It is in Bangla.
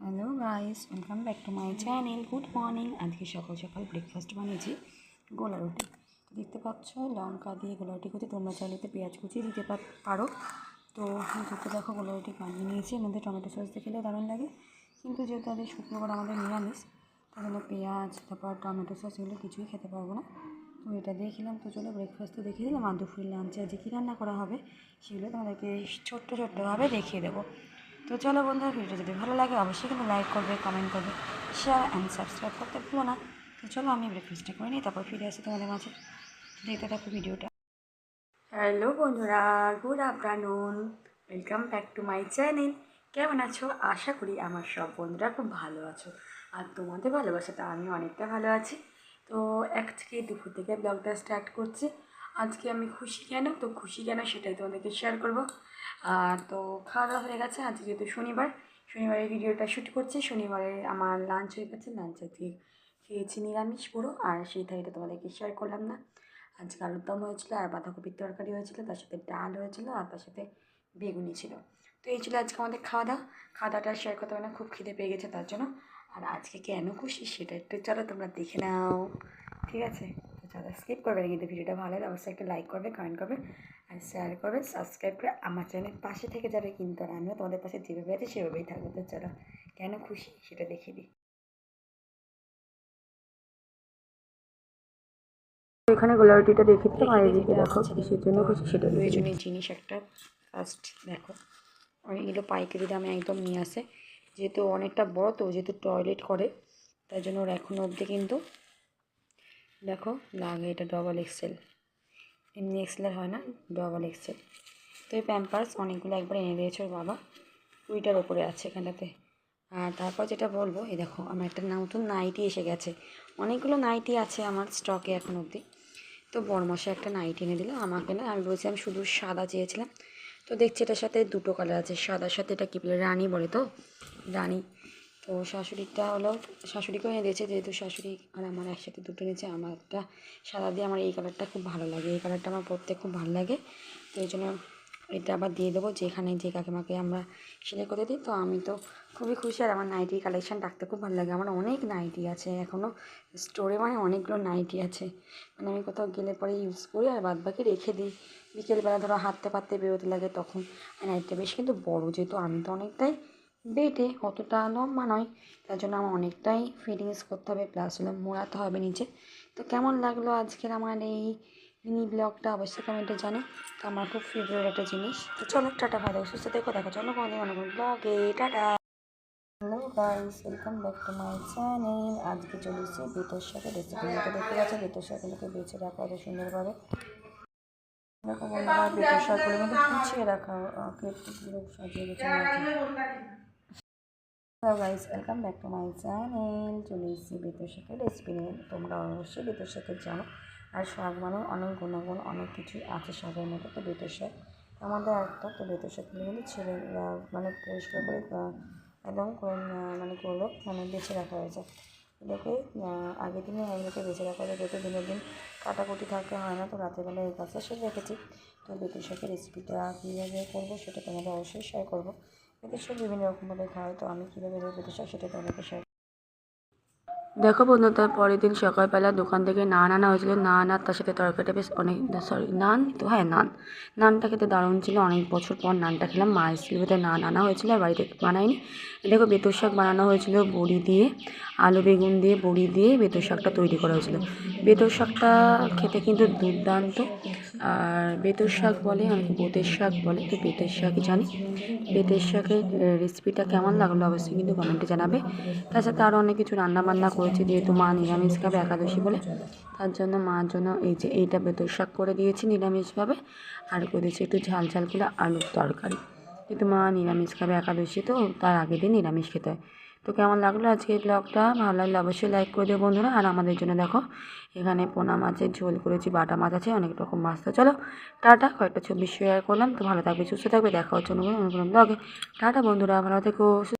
Hello guys welcome back to my channel good morning আজকে সকাল সকাল ব্রেকফাস্ট বানিয়েছি, গোলা রুটি। দেখতে পাচ্ছ, লঙ্কা দিয়ে গোলা রুটি করছি। তোমরা চাইলে পেঁয়াজ কুচি দিতে পারো তো দেখতে দেখো, গোলা রুটি বানিয়ে নিয়েছি। মধ্যে টমেটো সস দিয়ে খেলে দারুণ লাগে। কিন্তু যেহেতু আজকে শুক্রবার আমাদের নিরামিষ, তাহলে পেঁয়াজ, তারপর টমেটো সস এগুলো কিছুই খেতে পারব না। তো এটা দিয়ে খেলাম। তো চলো ব্রেকফাস্ট দেখিয়ে দিলাম। আর দুপুরের লাঞ্চে আজকে কী রান্না করা হবে, সেগুলো তোমাদেরকে ছোট্ট ছোট্টভাবে দেখিয়ে দেবো। তো চলো বন্ধুরা, ভিডিওটা যদি ভালো লাগে, অবশ্যই কিন্তু লাইক করবে কমেন্ট করবে শেয়ার অ্যান্ড সাবস্ক্রাইব করতে ভুলো না। তো চলো আমি ব্রেকফাস্টটা করে নিই, তারপর ফিরে আসি তোমাদের মাঝে। দেখতে থাকো ভিডিওটা। হ্যালো বন্ধুরা good afternoon welcome back to my channel কেমন আছো? আশা করি আমার সব বন্ধুরা খুব ভালো আছো। আর তোমাদের ভালোবাসাটা আমি অনেকটা ভালো আছি। তো আজকে দুপুর থেকে ব্লগটা স্টার্ট করছি। আজকে আমি খুশি কেন? তো খুশি কেন সেটাই তোমাদেরকে শেয়ার করব। আর তো খাওয়া দাওয়া হয়ে গেছে, আজকে যেহেতু শনিবার শনিবারের ভিডিওটা শ্যুট করছি। শনিবারে আমার লাঞ্চ হয়ে গেছে লাঞ্চ আজকে খেয়েছি নিরামিষ পুরো, আর সেই থালিটা তোমাদেরকে শেয়ার করলাম না। আজকে আলুর দম হয়েছিলো, আর বাঁধাকপির তরকারি হয়েছিলো, তার সাথে ডাল হয়েছিলো, আর তার সাথে বেগুনি ছিল। তো এই ছিল আজকে আমাদের খাওয়া দাওয়া খাওয়া দাওয়াটা শেয়ার করতে পারে না, খুব খিদে পেয়ে গেছে তার জন্য। আর আজকে কেন খুশি সেটা একটু চলো তোমরা দেখে নাও। ঠিক আছে? তো চলো স্কিপ করবে না কিন্তু ভিডিওটা ভালো হলে অবশ্যই একটা লাইক করবে কমেন্ট করবে আর শেয়ার করবে সাবস্ক্রাইব করে আমার চ্যানেলের পাশে থেকে যাবে কিন্তু আর আমিও তোমাদের পাশে যেভাবে আছি সেভাবেই থাকব। তো চলো কেন খুশি? সেটা দেখিয়ে দিই। এখানে গোলারুটিটা দেখে দিতে আর এদিকে দেখো কিসের জন্য খুশি সেটা প্রয়োজনীয় জিনিস একটা ফার্স্ট দেখো অনেকগুলো পাইকারি দামে একদম নিয়ে আসে। যেহেতু অনেকটা বড় তো যেহেতু টয়লেট করে তাই জন্য ওর এখনও অবধি কিন্তু দেখো লাগে এটা ডবল এক্সেল এমনি এক্সেলের হয় না ডবল এক্সেল তো এই প্যাম্পার্স অনেকগুলো একবার এনে দিয়েছে ওর বাবা। কুড়িটার ওপরে আছে এখানটাতে। আর তারপর যেটা বলব, এই দেখো, আমার একটা নতুন নাইটি এসে গেছে। অনেকগুলো নাইটি আছে আমার স্টকে এখন অবধি। তো বড় মশাই একটা নাইটি এনে দিল, আমাকে না, আমি বলছিলাম শুধু সাদা চেয়েছিলাম। তো দেখছি এটার সাথে দুটো কালার আছে, সাদার সাথে এটা কী বলে, রানী বলে তো? রানী। তো শাশুড়িটা হলো, শাশুড়িকেও এনে দিয়েছে, যেহেতু শাশুড়ি আর আমার একসাথে দুটো নিয়েছে আমারটা সাদা দিয়ে আমার এই কালারটা খুব ভালো লাগে, এই কালারটা আমার পরতে খুব ভালো লাগে। তো এই জন্য এটা আবার দিয়ে দেবো, যেখানে যে কাকিমাকে আমরা সেলাই করে দিই। তো আমি তো খুবই খুশি, আর আমার নাইটি কালেকশান রাখতে খুব ভালো লাগে। আমার অনেক নাইটি আছে এখনও স্টোরে মানে অনেকগুলো নাইটি আছে। মানে আমি কোথাও গেলে পরে ইউজ করি আর বাদ বাকি রেখে দিই। বিকেলবেলা ধরো হাঁটতে পারতে বেরোতে লাগে, তখন নাইটটা বেশ কিন্তু বড়, যেহেতু আমি তো অনেকটাই বেটে অতটা লম্বা নয়, তার জন্য আমার অনেকটাই ফিটিংস করতে হবে প্লাস হলো মোড়াতে হবে নিচে। তো কেমন লাগল আজকের আমার এই মিনি ব্লগটা অবশ্যই কমেন্টে জানো তো আমার খুব ফেভারিট একটা জিনিস। তো চলো, টাটা, ভালো সুস্থ দেখো দেখো চলো কোনো অন্য কোনো ব্লগে ta-ta! Hello guys welcome back to my channel আজকে চলে এসেছি বেতর শাকের রেসিপি দেখতে পাচ্ছি বেতর শাকগুলোকে বেছে রাখা অত সুন্দরভাবে। বন্ধুরা বেতর শাকগুলোর মধ্যে কুচিয়ে রাখা সাজিয়ে hello guys, welcome back to my channel. চলে এসেছি বেতর শাকের রেসিপি নিয়ে। তোমরা অবশ্যই বেতর শাকের জানো। আর শাক মানে অনেক গুণাগুণ, অনেক কিছুই আছে শাকের মধ্যে, তো বেতর শাক আমাদের একটা। তো বেতর শাকগুলো কিন্তু ছেড়ে মানে পরিষ্কার করে একদম মানে করল মানে বেছে রাখা হয়েছে। এটাকে আগের দিনে এগুলোকে বেছে রাখা হয়েছে, যেহেতু দিনের দিন কাটাকুটি থাকতে হয় না, তো রাতেরবেলা এই কাজটা সেরে রেখেছি। তো বেতর শাকের রেসিপিটা কীভাবে করব সেটা তোমাদের অবশ্যই শেয়ার করব। বেতর শাক বিভিন্ন রকমভাবে খাওয়াই তো আমি কীভাবে বেতর শাক সেটা তোমাদেরকে শেয়ার দেখো বন্ধু, তার পরের দিন সকালবেলা দোকান থেকে নান আনা হয়েছিল। নান আর তার সাথে তরকারিটা বেশ অনেক সরি নান তো হ্যাঁ নান। নানটা খেতে দারুণ ছিল। অনেক বছর পর নানটা খেলাম। মা এসেছিল বোধহয় নান আনা হয়েছিল আর বাড়িতে বানাইনি দেখো বেতর শাক বানানো হয়েছিল বড়ি দিয়ে, আলু বেগুন দিয়ে, বড়ি দিয়ে বেতর শাকটা তৈরি করা হয়েছিল। বেতর শাকটা খেতে কিন্তু দুর্দান্ত। আর বেতর শাক বলে অনেকে বেতের শাক বলে, তো বেতের শাকই জানি। বেতের শাকের রেসিপিটা কেমন লাগল অবশ্যই কিন্তু কমেন্টে জানাবে। তাছাড়া আরও অনেক কিছু রান্না বান্না করেছি, যেহেতু মা নিরামিষ খাবে একাদশী বলে। তার জন্য মার জন্য এই যে এইটা বেতর শাক করে দিয়েছি নিরামিষভাবে। আর করেছি একটু ঝাল ঝাল করে আলুর তরকারি। যেহেতু মা নিরামিষ খাবে একাদশী, তো তার আগের দিন নিরামিষ খেতে হয়। তো কেমন লাগল আজকে ব্লগটা ভালো লাগলে অবশ্যই লাইক করে দেবো বন্ধুরা। আর আমাদের জন্য দেখো, এখানে পোনা মাছের ঝোল করেছি, বাটা মাছ আছে, অনেক রকম মাছ তো। চলো, টাটা। কয়েকটা ছবি শেয়ার করলাম। তো ভালো থাকবে, সুস্থ থাকবে। দেখা হচ্ছে অনুগ্রহ অনুগ্রহ ব্লগে টাটা বন্ধুরা, ভালো থেকো